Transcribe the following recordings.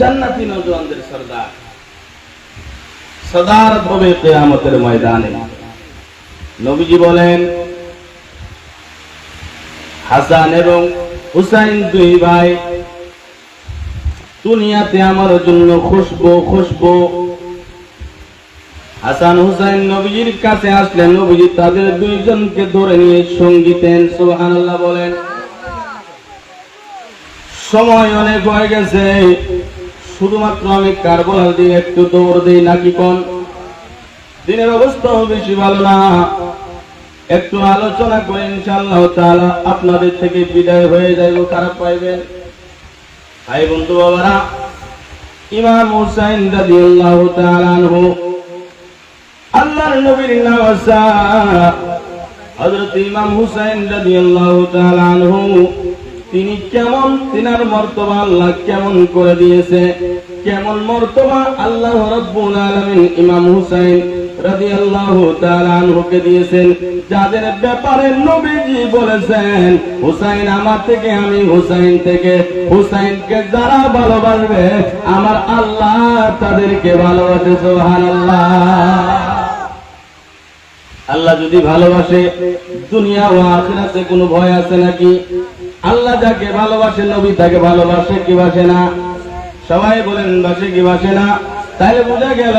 জান্নাতি নজওয়ানদের সর্দার। সদারত হবে কেয়ামতের ময়দানে। নবীজি বলেন, হাসান এবং হুসাইন দুই ভাই দুনিয়াতে আমার জন্য খুশবো খুশবো। হাসান, হুসাইন নবীজির কাছে আসলেন নবীজি তাদের দুইজনকে ধরে নিয়ে সঙ্গীতেন সুবহানাল্লাহ বলেন। সময় অনেক হয়ে গেছে। শুধুমাত্র আমি কার্বলাল দিয়ে একটু দৌড় দিই নাকি কোন? দিনের অবস্থাও বেশি ভালো না। একটু আলোচনা করে ইনশাআল্লাহ তাআলা আপনাদের থেকে বিদায় হয়ে যাইব খারাপ পাইবেন? ভাই বন্ধু বাবারা, ইমাম হুসাইন রাদিয়াল্লাহু তাআলা আনহু, আল্লাহর নবীর নওয়াসা হযরত ইমাম হুসাইন রাদিয়াল্লাহু তাআলা আনহু, তিনি কেমন, তিনার মর্তবা আল্লাহ কেমন করে দিয়েছে? কেমন মর্তবা? আল্লাহ রাব্বুল আলামিন ইমাম হুসাইন রাদিয়াল্লাহু তাআলা আনহুকে দিয়েছেন, যাদের ব্যাপারে নবীজি বলেছেন, হুসাইন আমার থেকে, আমি হুসাইন থেকে। হুসাইনকে যারা ভালোবাসবে, আমার আল্লাহ তাদেরকে ভালোবাসে, সুবহানাল্লাহ। আল্লাহ যদি ভালোবাসে, দুনিয়া ও আখিরাতে কোনো ভয় আছে নাকি? আল্লাহ যাকে ভালোবাসে, নবী তাকে ভালোবাসে, কি বাসে না? সবাই বলেন, বাসে কি বাসে না? তাহলে বোঝা গেল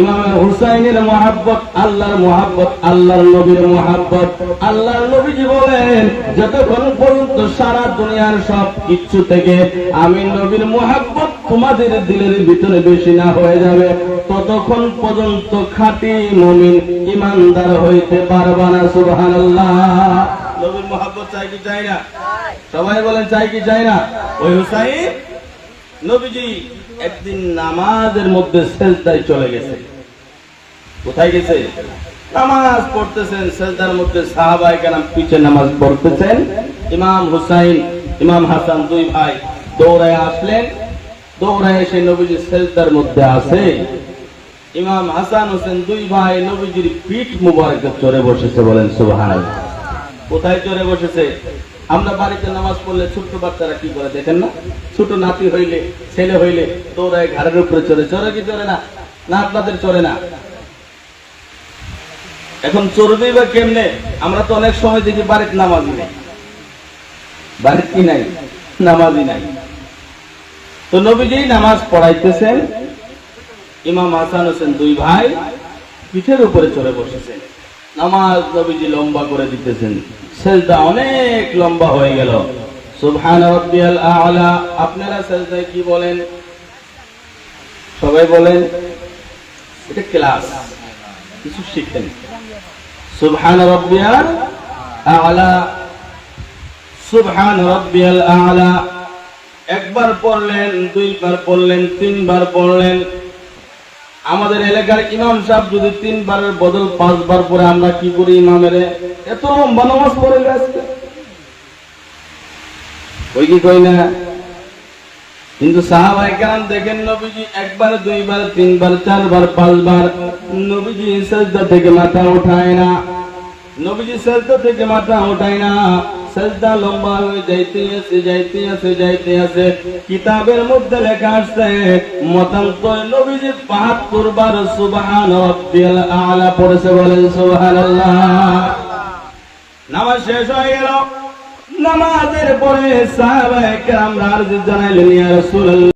ইমামের হুসাইনের মহাব্বত আল্লাহর মহাব্বত, আল্লাহর নবীর মহাব্বত। আল্লাহর নবীজি বলেন, যতক্ষণ পর্যন্ত সারা দুনিয়ার সব কিচ্ছু থেকে আমি নবীর মহাব্বত তোমাদের দিলের ভিতরে বেশি না হয়ে যাবে, ততক্ষণ পর্যন্ত খাঁটি মমিন ইমানদার হইতে পারবা না, সুবহানাল্লাহ। নবীর মহাব্বত চাই কি চাই না? সবাই বলেন, চাই কি চাই না? ওই হুসাইন নবীজি একদিন নামাজের মধ্যে সেজদায় চলে গেছে। কোথায় গেছে? নামাজ পড়তেছেন, সেজদার মধ্যে সাহাবাই কেরাম পিছে নামাজ পড়তেছেন। ইমাম হুসাইন, ইমাম হাসান দুই ভাই দৌড়ায় আসলেন। দৌড়ায় এসে নবীজি সেজদার মধ্যে আছে। ইমাম হাসান হোসেন দুই ভাই নবীজির পিঠ মুবারকে চড়ে বসেছে বলেন সুবহানাল্লাহ। কোথায় চড়ে বসেছে? আমরা বাড়িতে নামাজ পড়লে ছোট্ট বাচ্চারা কি করে দেখেন না? ছোট নাতি হইলে, ছেলে হইলে দৌড়ায় ঘাড়ের উপরে চড়ে। চড়ে কি চড়ে না? না, আপনাদের চড়ে না। এখন চড়বেই বা কেমনে? আমরা তো অনেক সময় দেখি বাড়িতে নামাজি নেই। বাড়িতে কি নাই? নামাজি নাই। তো নবীজি নামাজ পড়াইতেছেন। ইমাম হাসান হোসেন দুই ভাই পিঠের উপরে চড়ে বসেছেন। নামাজ নবীজি লম্বা করে দিতেছেন। সেজদা অনেক লম্বা হয়ে গেল। সুবহান রাব্বিয়াল আ'লা। আপনারা সেজদায় কি বলেন? সবাই বলেন, এটা ক্লাস। কিছু শিখেন। সুবহান রাব্বিয়াল আ'লা। সুবহান রাব্বিয়াল আ'লা। একবার পড়লেন, দুইবার পড়লেন, তিনবার পড়লেন। আমাদের এলাকার ইমাম সাহেব যদি তিনবারের বদল পাঁচবার পরে আমরা কি করি ইমামের? এত লম্বা নামাজ পড়ে গেছে ওই কি কই না? কিন্তু সাহাবাই কারণ দেখেন নবীজি একবার, দুইবার, তিনবার, চারবার, পাঁচবার, নবীজি সেজদা থেকে মাথা উঠায় না। নবীজি সেজদা থেকে মাথা উঠায় না। সেজদা লম্বা হয়ে যাইতে আছে যাইতে আছে যাইতে আছে। কিতাবের মধ্যে লেখা আছে, মতান্তর নবীজি বাহাত্তর বার সুবহান রাব্বিয়াল আ'লা পড়েছে বলেন সুবহানাল্লাহ। নামাজ শেষ হয়ে গেল। নামাজের পরে সাহাবায়ে কেরাম রাজি জানাইলেন, ইয়া রাসূলুল্লাহ।